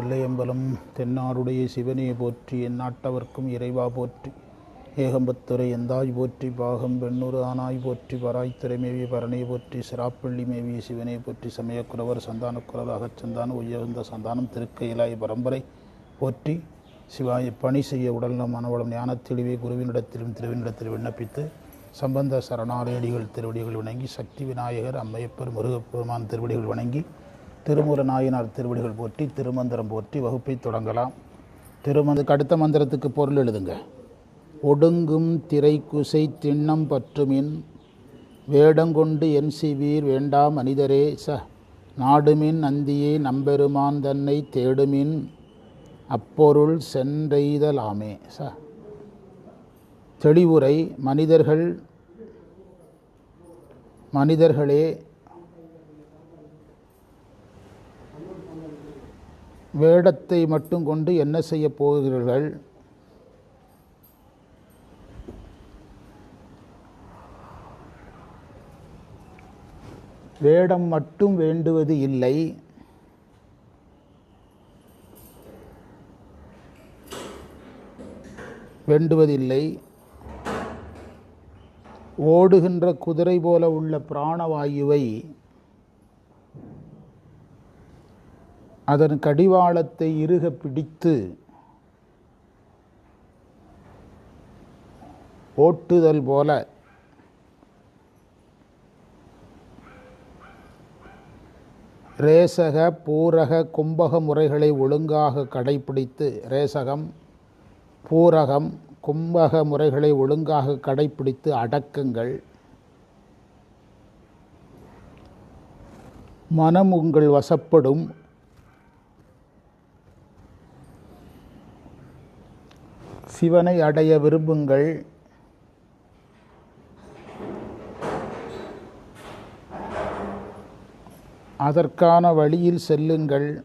எல்லையம்பலம் தென்னாருடைய சிவனே போற்றி எந்நாட்டவர்க்கும் இறைவா போற்றி. ஏகம்பத்துறை எந்தாய் போற்றி பாகம் பெண்ணூறு ஆனாய் போற்றி. பராய்த்துறை மேவிய பரணை போற்றி சிராப்பள்ளி மேவிய சிவனை போற்றி. சமயக்குறவர் சந்தானக்குறவர் அகச்சந்தான உயர்ந்த சந்தானம் திருக்கையிலாய பரம்பரை போற்றி. சிவாய பணி செய்ய உடல்நலம் மனவளம் ஞானத்தெளிவே குருவினிடத்திலும் திருவினிடத்தில் விண்ணப்பித்து சம்பந்த சரணாலயடிகள் திருவடிகள் வணங்கி சக்தி விநாயகர் அம்மையப்பர் முருகப்பெருமான் திருவடிகள் வணங்கி திருமுற நாயனார் திருவடிகள் போற்றி திருமந்திரம் போற்றி வகுப்பை தொடங்கலாம். திருமந்த அடுத்த மந்திரத்துக்கு பொருள் எழுதுங்க. ஒடுங்கும் திரைக்குசை திண்ணம் பற்றுமின் வேடங்கொண்டு என் சிவீர் வேண்டாம் மனிதரே ச நாடுமின் நந்தியே நம்பெருமான் தன்னை தேடுமின் அப்பொருள் சென்றெய்தலாமே ச. தெளிவுரை மனிதர்கள் மனிதர்களே வேடத்தை மட்டும் கொண்டு என்ன செய்ய போகிறீர்கள்? வேடம் மட்டும் வேண்டுவது இல்லை. வேண்டுவதில்லை. ஓடுகின்ற குதிரை போல உள்ள பிராணவாயுவை அதன் கடிவாளத்தை இறுக பிடித்து ஓட்டுதல் போல ரேசக பூரக கும்பக முறைகளை ஒழுங்காக கடைபிடித்து ரேசகம் பூரகம் கும்பக முறைகளை ஒழுங்காக கடைபிடித்து அடக்குங்கள். மனம் உங்கள் வசப்படும். சிவனை அடைய விரும்புங்கள். அதற்கான வழியில் செல்லுங்கள்.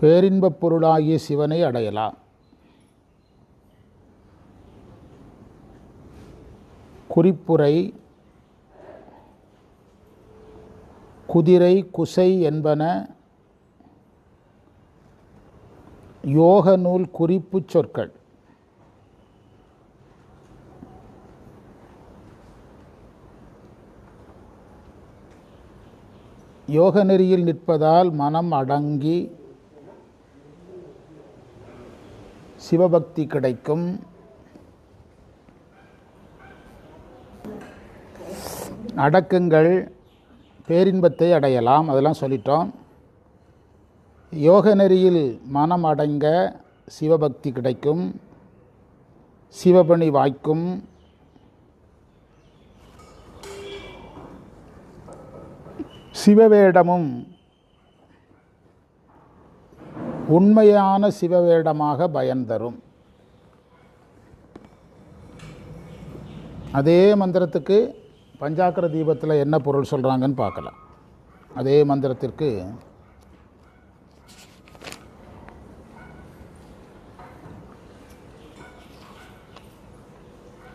பேரின்பப் பொருளாகிய சிவனை அடையலாம். குறிப்புரை குதிரை குசை என்பன யோக நூல் குறிப்புச் சொற்கள். யோக நெறியில் நிற்பதால் மனம் அடங்கி சிவபக்தி கிடைக்கும். அடக்கங்கள் பேரின்பத்தை அடையலாம் அதெல்லாம் சொல்லிட்டோம். யோக நெறியில் மனம் அடங்க சிவபக்தி கிடைக்கும். சிவபணி வாய்க்கும். சிவவேடமும் உண்மையான சிவவேடமாக பயன் தரும். அதே மந்திரத்துக்கு பஞ்சாக்கர தீபத்தில் என்ன பொருள் சொல்கிறாங்கன்னு பார்க்கலாம். அதே மந்திரத்திற்கு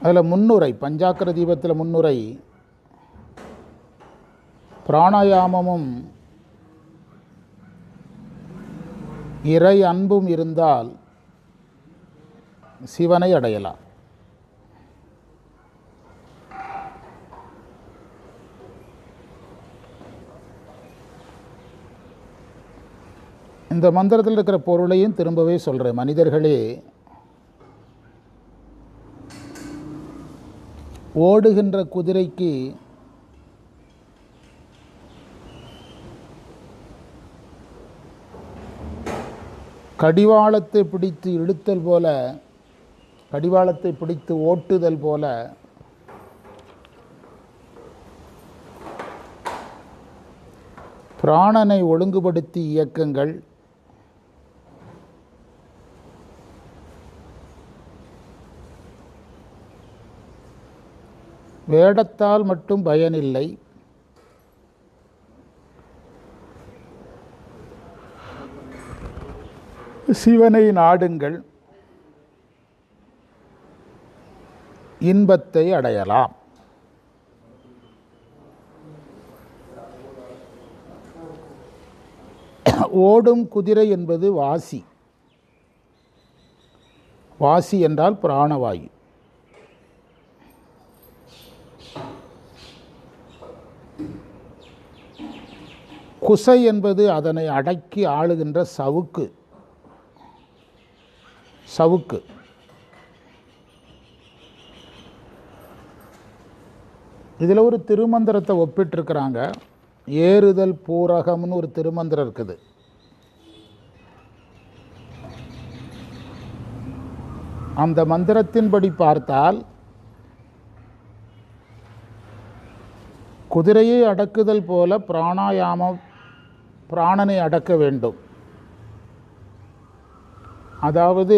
அதில் முன்னுரை பஞ்சாக்கர தீபத்தில் முன்னுரை. பிராணாயாமமும் இறை அன்பும் இருந்தால் சிவனை அடையலாம். இந்த மந்திரத்தில் இருக்கிற பொருளையும் திரும்பவே சொல்கிறேன் மனிதர்களே ஓடுகின்ற குதிரைக்கு கடிவாளத்தை பிடித்து இழுத்தல் போல கடிவாளத்தை பிடித்து ஓட்டுதல் போல பிராணனை ஒழுங்குபடுத்தி இயக்கங்கள். வேடத்தால் மட்டும் பயனில்லை. சிவனை நாடுங்கள். இன்பத்தை அடையலாம். ஓடும் குதிரை என்பது வாசி. வாசி என்றால் பிராணவாயு. குசை என்பது அதனை அடக்கி ஆளுகின்ற சவுக்கு. சவுக்கு. இதில் ஒரு திருமந்திரத்தை ஒப்பிட்டிருக்கிறாங்க. ஏறுதல் பூரகம்னு ஒரு திருமந்திரம் இருக்குது. அந்த மந்திரத்தின்படி பார்த்தால் குதிரையை அடக்குதல் போல பிராணாயாமம் பிராணனை அடக்க வேண்டும். அதாவது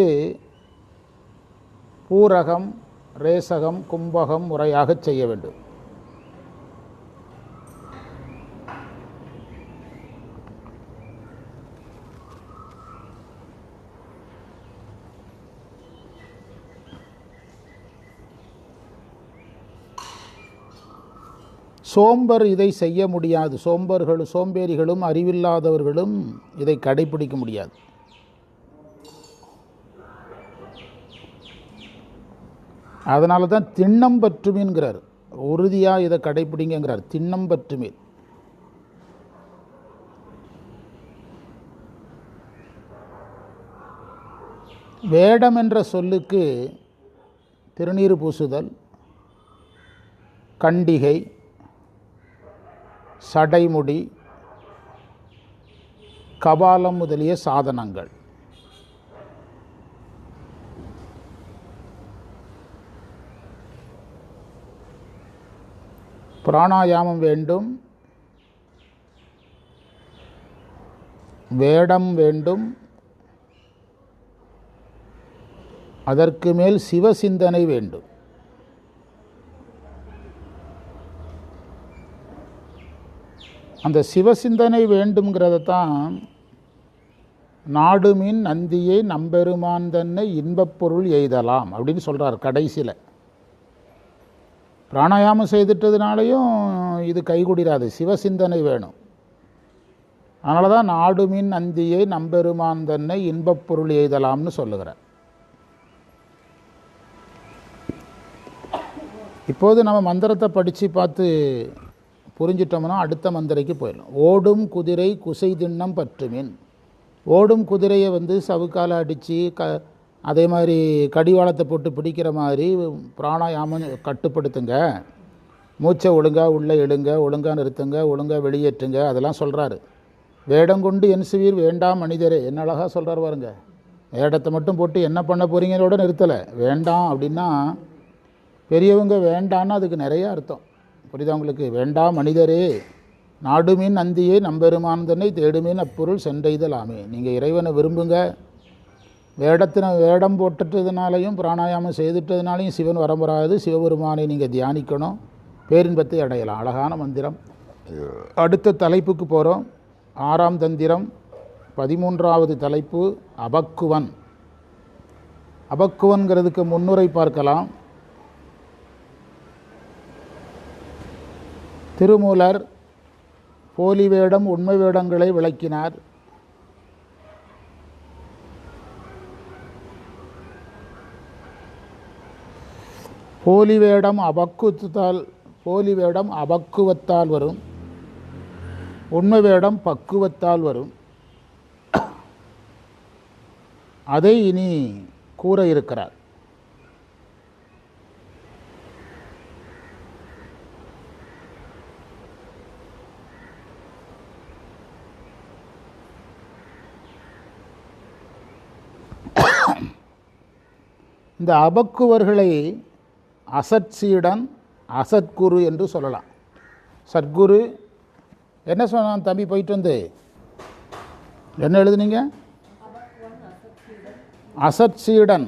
பூரகம் ரேசகம் கும்பகம் முறையாக செய்ய வேண்டும். சோம்பர் இதை செய்ய முடியாது. சோம்பர்களும் சோம்பேறிகளும் அறிவில்லாதவர்களும் இதை கடைபிடிக்க முடியாது. அதனால தான் திண்ணம் பற்றுமீன்கிறார். உறுதியாக இதை கடைபிடிங்கிறார் திண்ணம் பற்றுமீன். வேடம் என்ற சொல்லுக்கு திருநீர் பூசுதல் கண்டிகை சடைமுடி கபாலம் முதலிய சாதனங்கள். பிராணாயாமம் வேண்டும். வேடம் வேண்டும். அதற்கு மேல் சிவசிந்தனை வேண்டும். அந்த சிவசிந்தனை வேண்டுங்கிறத தான் நாடுமின் நந்தியை நம்பெருமான் தன்னை இன்பப்பொருள் எய்தலாம் அப்படின்னு சொல்கிறார் கடைசியில். பிராணாயாமம் செய்துட்டதுனாலையும் இது கைகூடிராது சிவசிந்தனை வேணும். அதனால தான் நாடுமின் நந்தியை நம்பெருமான் தன்னை இன்பப்பொருள் எய்தலாம்னு சொல்லுகிறார். இப்போது நம்ம மந்திரத்தை படித்து பார்த்து புரிஞ்சிட்டோம்னா அடுத்த மந்திரைக்கு போயிடலாம். ஓடும் குதிரை குசை திண்ணம் பற்றுமின். ஓடும் குதிரையை வந்து சவுக்கால் அடித்து க அதே மாதிரி கடிவாளத்தை போட்டு பிடிக்கிற மாதிரி பிராணாயாமம் கட்டுப்படுத்துங்க. மூச்சை ஒழுங்காக உள்ளே எழுங்க ஒழுங்காக நிறுத்துங்க ஒழுங்காக வெளியேற்றுங்க அதெல்லாம் சொல்கிறாரு வேடம் கொண்டு என் சிவீர் வேண்டாம் மனிதரே என்ன அழகாக சொல்கிறார் பாருங்க. வேடத்தை மட்டும் போட்டு என்ன பண்ண போகிறீங்களோட நிறுத்தலை. வேண்டாம் அப்படின்னா பெரியவங்க வேண்டான்னு அதுக்கு நிறைய அர்த்தம். புரியுதா உங்களுக்கு வேண்டாம் மனிதரே நாடுமீன் நந்தியே நம்பெருமான் தன்னை தேடுமீன் அப்பொருள் சென்றெய்தலாமே நீங்கள் இறைவனை விரும்புங்க. வேடத்தின வேடம் போட்டுட்டதுனாலையும் பிராணாயாமம் செய்துட்டதுனாலையும் சிவன் வரம்பராது சிவபெருமானை நீங்கள் தியானிக்கணும். பேரின்பத்தை அடையலாம். அழகான மந்திரம். அடுத்த தலைப்புக்கு போகிறோம் ஆறாம் தந்திரம் பதிமூன்றாவது தலைப்பு அபக்குவன். அபக்குவன்கிறதுக்கு முன்னுரை பார்க்கலாம். திருமூலர் போலி வேடம் உண்மை வேடங்களை விளக்கினார். போலி வேடம் அபக்குவத்தால் போலி வேடம் அபக்குவத்தால் வரும். உண்மை வேடம் பக்குவத்தால் வரும். அதை இனி கூற இருக்கிறார். இந்த அபக்குவர்களை அசட்சியுடன் அசத்குரு என்று சொல்லலாம். சத்குரு என்ன சொன்னான் தம்பி போயிட்டு வந்து? என்ன எழுதுனீங்க? அசட் சீடன்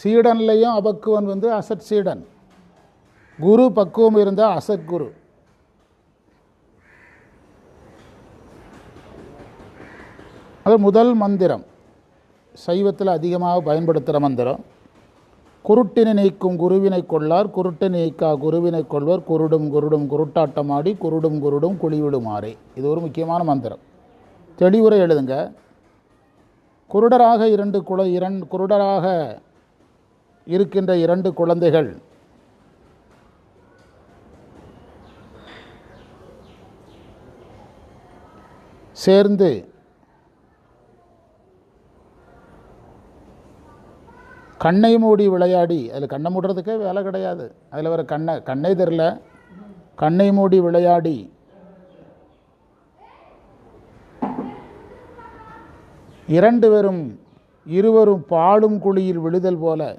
சீடன்லையும் அபக்குவன் வந்து அசட் சீடன் குரு பக்குவம் இருந்தால் அசத்குரு அது முதல் மந்திரம். சைவத்தில் அதிகமாக பயன்படுத்துகிற மந்திரம் குருட்டினை நீக்கும் குருவினை கொள்ளார் குருட்டை நீக்கா குருவினை கொள்வர் குருடும் குருடும் குருட்டாட்டமாடி குருடும் குருடும் குழிவிடுமாறே. இது ஒரு முக்கியமான மந்திரம். தெளிவுரை எழுதுங்க. குருடராக இரண்டு குல இரண் குருடராக இருக்கின்ற இரண்டு குழந்தைகள். சேர்ந்து கண்ணை மூடி விளையாடி. அதில் கண்ணை மூடுறதுக்கே வேலை கிடையாது. அதில் வர கண்ணை கண்ணே தெரில கண்ணை மூடி விளையாடி. இரண்டு பேரும் இருவரும் பாடும் குழியில் விழுதல் போல.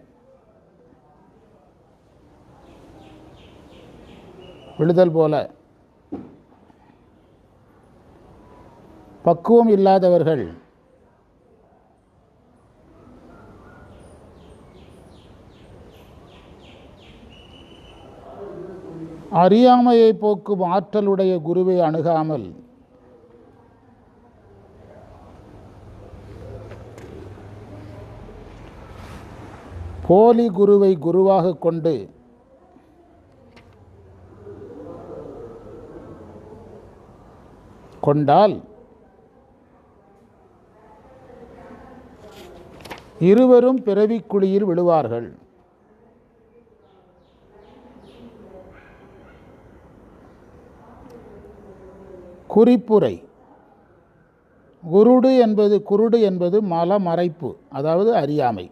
விழுதல் போல. பக்குவம் இல்லாதவர்கள். அறியாமையை போக்கும் ஆற்றலுடைய குருவை அணுகாமல். போலி குருவை குருவாக கொண்டு கொண்டால் இருவரும் பிறவிக்குழியில் விழுவார்கள். குறிப்புரை. குருடு என்பது குருடு என்பது மல மறைப்பு அதாவது அறியாமை.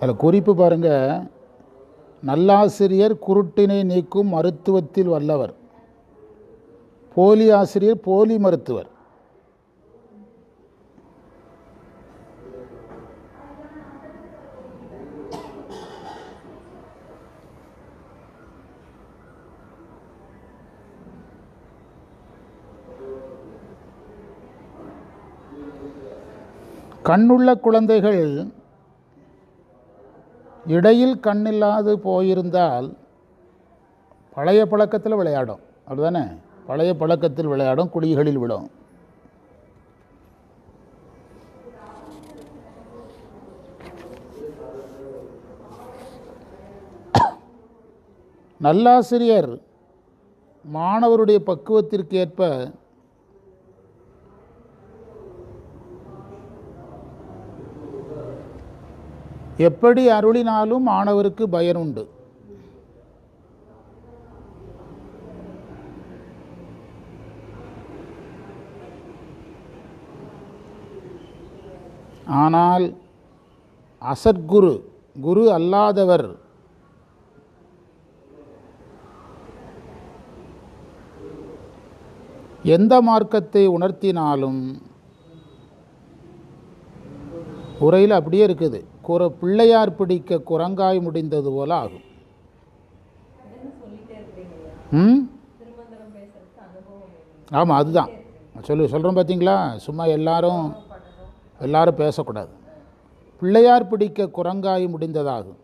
அதில் குறிப்பு பாருங்க. நல்லாசிரியர் குருட்டினை நீக்கும் மருத்துவத்தில் வல்லவர். போலி ஆசிரியர் போலி மருத்துவர். கண்ணுள்ள குழந்தைகள் இடையில் கண்ணில்லாது போயிருந்தால் பழைய பழக்கத்தில் விளையாடும். அப்படிதானே? பழைய பழக்கத்தில் விளையாடும் குழிகளில் விடும் நல்லாசிரியர் மாணவருடைய பக்குவத்திற்கு ஏற்ப எப்படி அருளினாலும் ஆணவருக்கு பயனுண்டு. ஆனால் அசத்குரு குரு அல்லாதவர் எந்த மார்க்கத்தை உணர்த்தினாலும் உரையில் அப்படியே இருக்குது. குற பிள்ளையார் பிடிக்க குரங்காய் முடிந்தது போல ஆகும். ம்? ஆமாம் அதுதான். சொல்லு சொல்கிறோம் பார்த்தீங்களா சும்மா எல்லாரும் எல்லாரும் பேசக்கூடாது. பிள்ளையார் பிடிக்க குரங்காய் முடிந்ததாகும்.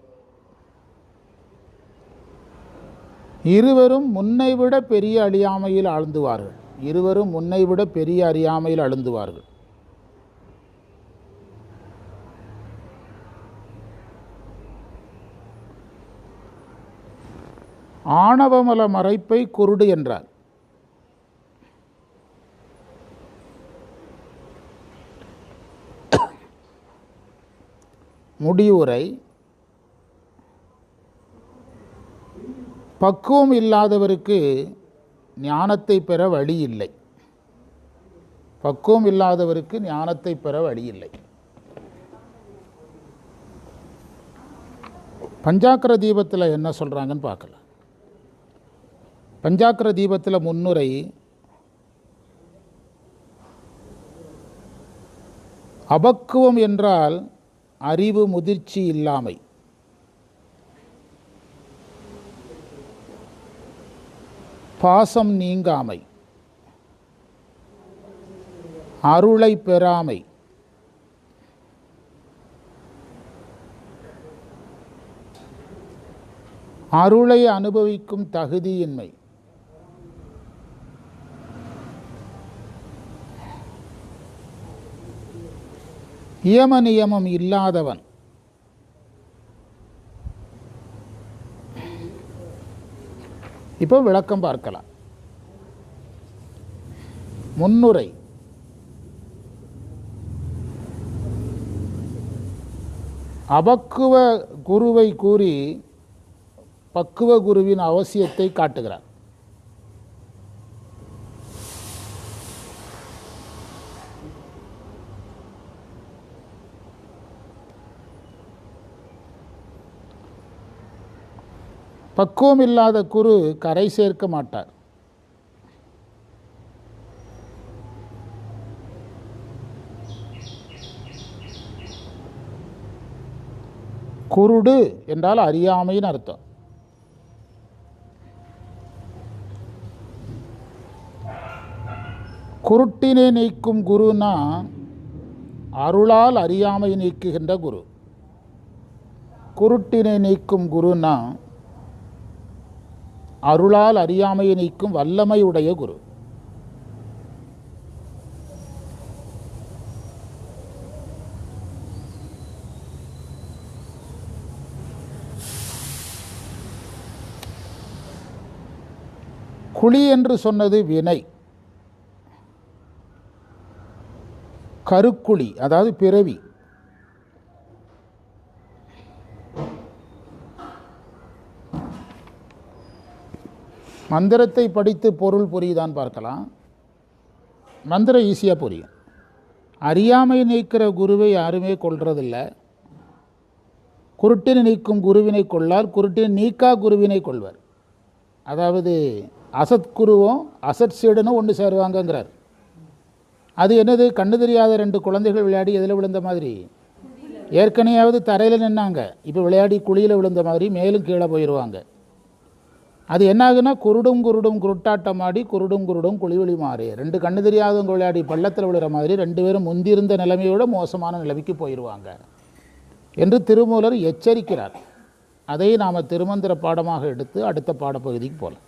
இருவரும் முன்னை விட பெரிய அழியாமையில் ஆழ்ந்துவார்கள். இருவரும் முன்னை விட பெரிய அறியாமையில் அழுந்துவார்கள். ஆணவமல மறைப்பை குருடு என்றார். முடிவுரை பக்குவம் இல்லாதவருக்கு ஞானத்தை பெற வழி இல்லை. பக்குவம் இல்லாதவருக்கு ஞானத்தை பெற வழி இல்லை. பஞ்சாக்கர தீபத்தில் என்ன சொல்கிறாங்கன்னு பார்க்கலாம். பஞ்சாக்கர தீபத்தில் முன்னுரை. அபக்குவம் என்றால் அறிவு முதிர்ச்சி இல்லாமை. பாசம் நீங்காமை. அருளை பெறாமை. அருளை அனுபவிக்கும் தகுதியின்மை. நியம நியமம் இல்லாதவன். இப்போ விளக்கம் பார்க்கலாம். முன்னுரை. அபக்குவ குருவை கூறி பக்குவ குருவின் அவசியத்தை காட்டுகிறார். பக்குவம் இல்லாத குரு கரை சேர்க்க மாட்டார். குருடு என்றால் அறியாமைன்னு அர்த்தம். குருட்டினை நீக்கும் குருனா அருளால் அறியாமை நீக்குகின்ற குரு. குருட்டினை நீக்கும் குருனா அருளால் அறியாமையை நீக்கும் வல்லமையுடைய குரு. குழி என்று சொன்னது வினை. கருக்குழி அதாவது பிறவி. மந்திரத்தை படித்து பொருள் புரியுதான்னு பார்க்கலாம். மந்திரம் ஈஸியாக புரியும். அறியாமை நீக்கிற குருவை யாருமே கொள்றதில்லை குருட்டினை நீக்கும் குருவினை கொள்ளார் குருட்டினை நீக்கா குருவினை கொள்வர். அதாவது அசத் குருவும் அசத் சீடனும் ஒன்று சேருவாங்கங்கிறார். அது என்னது? கண்ணு தெரியாத ரெண்டு குழந்தைகள் விளையாடி எதில் விழுந்த மாதிரி? ஏற்கனவே தரையில் நின்னாங்க. இப்போ விளையாடி குழியில் விழுந்த மாதிரி மேலும் கீழே போயிடுவாங்க அது என்ன குருடும் குருடும் குருட்டாட்டம் ஆடி குருடும் குருடும் குழிவழி மாறி. ரெண்டு கண்ணு தெரியாதவங்க விளையாடி பள்ளத்தில் விழுற மாதிரி ரெண்டு பேரும் முந்திருந்த நிலைமையோட மோசமான நிலைமைக்கு போயிடுவாங்க என்று திருமூலர் எச்சரிக்கிறார். அதை நாம் திருமந்திர பாடமாக எடுத்து அடுத்த பாடப்பகுதிக்கு போகலாம்